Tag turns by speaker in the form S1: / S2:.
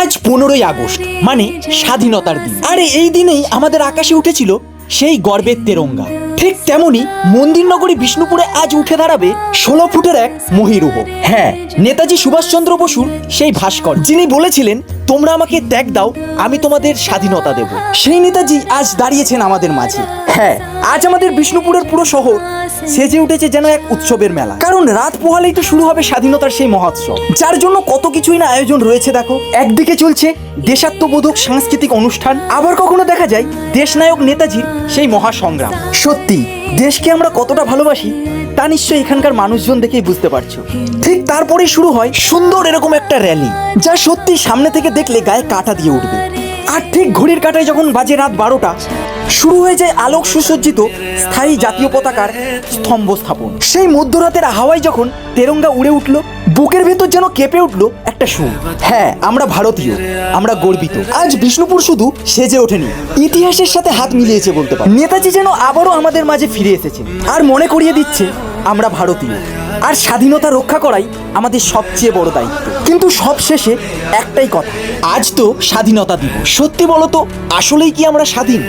S1: আজ পনেরোই আগস্ট মানে স্বাধীনতার দিন। আরে, এই দিনেই আমাদের আকাশে উঠেছিল সেই গর্বের তেরঙ্গা। ঠিক তেমনি মন্দিরনগরী বিষ্ণুপুরে আজ উঠে দাঁড়াবে ষোলো ফুটের এক মহিরুহ। হ্যাঁ নেতাজি সুভাষচন্দ্র বসুর সেই ভাস্কর, যিনি বলেছিলেন, তোমরা আমাকে ত্যাগ দাও, আমি তোমাদের স্বাধীনতা দেব। সেই নেতাজি আজ দাঁড়িয়েছেন আমাদের মাঝে। হ্যাঁ আজ আমাদের বিষ্ণুপুরের পুরো শহর সেজে উঠেছে যেন এক উৎসবের মেলা। কারণ রাত পোহালেই তো শুরু হবে স্বাধীনতার সেই মহোৎসব। যার জন্য কত কিছুই না আয়োজন রয়েছে, দেখো। একদিকে চলছে দেশাত্মবোধক সাংস্কৃতিক অনুষ্ঠান, আবার কখনো দেখা যায় দেশনায়ক নেতাজির সেই মহাসংগ্রাম। সত্যি দেশকে আমরা কতটা ভালোবাসি, তা নিশ্চয়ই এখানকার মানুষজন দেখেই বুঝতে পারছ। ঠিক তারপরেই শুরু হয় সুন্দর এরকম একটা র্যালি যা সত্যি সামনে থেকে দেখলে গায়ে কাটা দিয়ে উঠবে। আর ঠিক ঘড়ির কাটায় যখন বাজে রাত বারোটা, শুরু হয়ে যায় আলোক সুসজ্জিত স্থায়ী জাতীয় পতাকার স্তম্ভ স্থাপন। সেই মধ্যরাতের হাওয়ায় যখন তেরঙ্গা উড়ে উঠল বুকের ভেতর যেন কেঁপে উঠল একটা সুর। হ্যাঁ আমরা ভারতীয়, আমরা গর্বিত। আজ বিষ্ণুপুর শুধু সেজে ওঠেনি, ইতিহাসের সাথে হাত মিলিয়েছে বলতে পারি। নেতাজি যেন আবারও আমাদের মাঝে ফিরে এসেছে আর মনে করিয়ে দিচ্ছে, আমরা ভারতীয়। আর স্বাধীনতা রক্ষা করাই আমাদের সবচেয়ে বড় দায়িত্ব। কিন্তু সবশেষে একটাই কথা, আজ তো স্বাধীনতা দিব সত্যি বলো তো, আসলেই কি আমরা স্বাধীন?